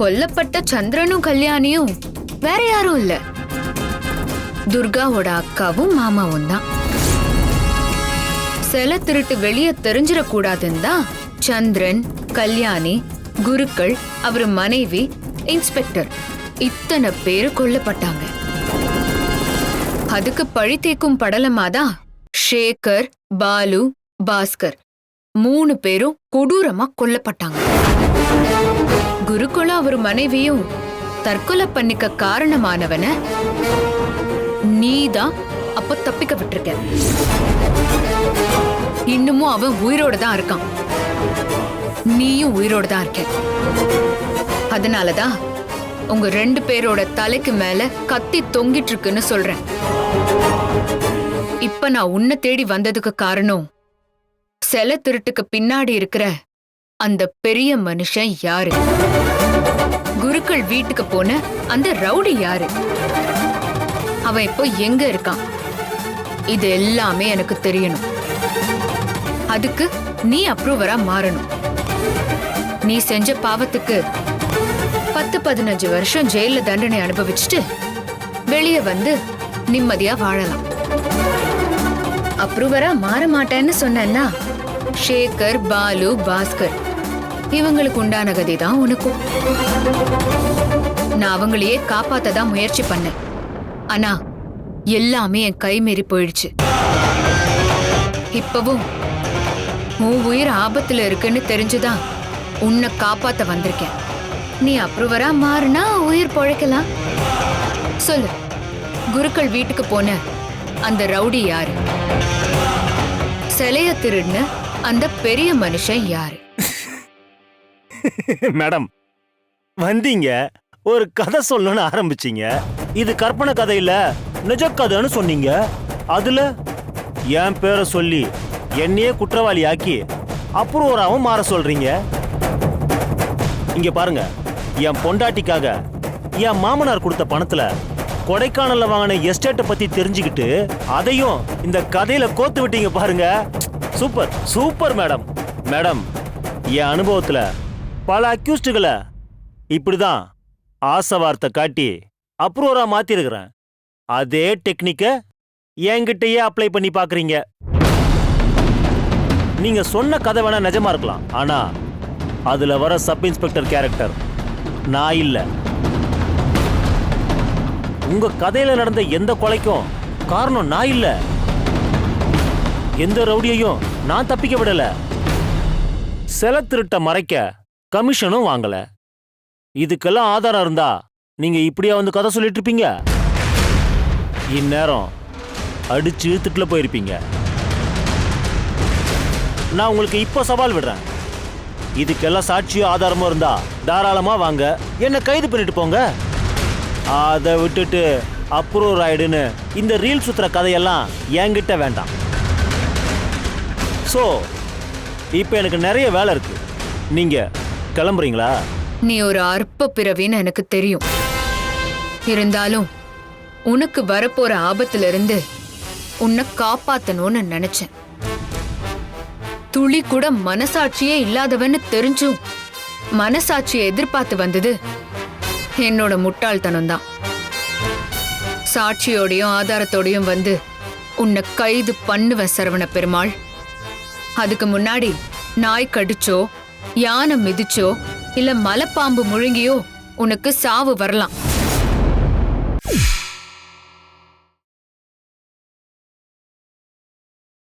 கொல்லப்பட்ட சந்திரனும் கல்யாணியும் வேற யாரும் இல்ல. துர்காவோட அக்காவும் மாமாவும் தான். சில திருட்டு வெளியே தெரிஞ்சிடக்கூடாதுன்னு தான் சந்திரன் கல்யாணி குருக்கள் அவர் மனைவி இன்ஸ்பெக்டர் இத்தனை பேர் கொல்லப்பட்டாங்க. அதுக்கு பழி தேக்கும் படலமாதான் ஷேகர் பாலு பாஸ்கர் மூணு பேரும் கொடூரமா கொல்லப்பட்டாங்க. குருகுலம் அவர் மனைவியும் தற்கொலை பண்ணிக்க காரணமானவன நீதான் அப்ப தப்பிக்க விட்டுருக்க. இன்னமும் அவன் உயிரோட தான் இருக்கான். நீயும் உயிரோட தான் இருக்க. அதனாலதான் உங்க ரெண்டு பேரோட தலைக்கு மேல கத்தி தொங்கிட்டு இருக்குன்னு சொல்றேன். இப்ப நான் உன்னை தேடி வந்ததுக்கு காரணம் செல திருட்டுக்கு பின்னாடி இருக்கிற அந்த பெரிய மனுஷன் யாரு? குருக்கள் வீட்டுக்கு போன அந்த ரவுடி யாரு? அவன் இப்போ எங்க இருக்கான்? இது எல்லாமே எனக்கு தெரியணும். அதுக்கு நீ அப்ரூவரா மாறணும். நீ செஞ்ச பாவத்துக்கு பத்து பதினஞ்சு வருஷம் ஜெயில தண்டனை அனுபவிச்சுட்டு வெளியே வந்து நிம்மதியா வாழலாம். அப்ரூவரா மாற மாட்டேன்னு சொன்னா ஷேகர் பாலு பாஸ்கர் இவங்களுக்கு உண்டான கதி தான் உனக்கும். நான் அவங்களையே காப்பாத்த தான் முயற்சி பண்ணேன். ஆனா எல்லாமே என் கை மீறி போயிடுச்சு. இப்பவும் உன் உயிர் ஆபத்துல இருக்குன்னு தெரிஞ்சுதான் உன்னை காப்பாத்த வந்திருக்கேன். நீ அப்ரூவரா மாறினா உயிர் பொழைக்கலாம். சொல்லு குருக்கள் வீட்டுக்கு போன அந்த ரவுடி யாரு? சிலைய திருடுன அந்த பெரிய மனுஷன் யாரு? மேடம் வந்தீங்க. ஒரு கதை சொல்லணும்னு ஆரம்பிச்சீங்க. இது கற்பனை கதை இல்ல நிஜ கதைன்னு சொன்னீங்க. அதுல என் பேரை சொல்லி என்னையே குற்றவாளி ஆக்கி அப்ரூவராகவும் மாற சொல்றீங்க. இங்க பாருங்க என் பொண்டாட்டிக்காக என் மாமனார் கொடுத்த பணத்துல கொடைக்கானல்ல வாங்கின எஸ்டேட்டை பத்தி தெரிஞ்சுக்கிட்டு அதையும் இந்த கதையில கோத்து விட்டீங்க பாருங்க. Super super madam. மேடம் என் அனுபவத்துல பல அக்யூஸ்டுகளை இப்படிதான் ஆசை வார்த்தை காட்டி அப்ரூவரா மாத்திருக்கிறேன். அதே டெக்னிக்கை என்கிட்டயே அப்ளை பண்ணி பாக்குறீங்க. நீங்க சொன்ன கதை வேணா நிஜமா இருக்கலாம். ஆனா அதுல வர சப் இன்ஸ்பெக்டர் கேரக்டர் நான் இல்லை. உங்க கதையில நடந்த எந்த கொலைக்கும் காரணம் நான் இல்லை. எந்த ரவுடியையும் நான் தப்பிக்க விடல. செல திருட்ட மறைக்க கமிஷனும் வாங்கல. இதுக்கெல்லாம் ஆதாரம் இருந்தா நீங்க இப்படியா வந்து கதை சொல்லிட்டு இருப்பீங்க? இந்நேரம் அடிச்சு இழுத்துட்டுல போயிருப்பீங்க. நான் உங்களுக்கு இப்போ சவால் விடுறேன். இதுக்கெல்லாம் சாட்சியும் ஆதாரமும் இருந்தா தாராளமா வாங்க. என்ன கைது பண்ணிட்டு போங்க. அதை விட்டுட்டு அப்ரூவ் ஆயிடுன்னு இந்த ரீல் சுத்துற கதையெல்லாம் என்கிட்ட வேண்டாம். ஸோ இப்போ எனக்கு நிறைய வேலை இருக்கு. நீங்கள் கிளம்புறீங்களா? நீ ஒரு அற்ப பிறவின்னு எனக்கு தெரியும். இருந்தாலும் உனக்கு வரப்போற ஆபத்துல இருந்து உன்னை காப்பாத்தணும்னு நினைச்சேன். துளி கூட மனசாட்சியே இல்லாதவன்னு தெரிஞ்சும் மனசாட்சியை எதிர்பார்த்து வந்தது என்னோட முட்டாள்தனம் தான். சாட்சியோடையும் ஆதாரத்தோடையும் வந்து உன்னை கைது பண்ணுவேன் சரவண பெருமாள் அதுக்கு முன்னாடி நாய் கடிச்சோ யானை மிதிச்சோ இல்ல மலைப்பாம்பு முழுங்கியோ உனக்கு சாவு வரலாம்.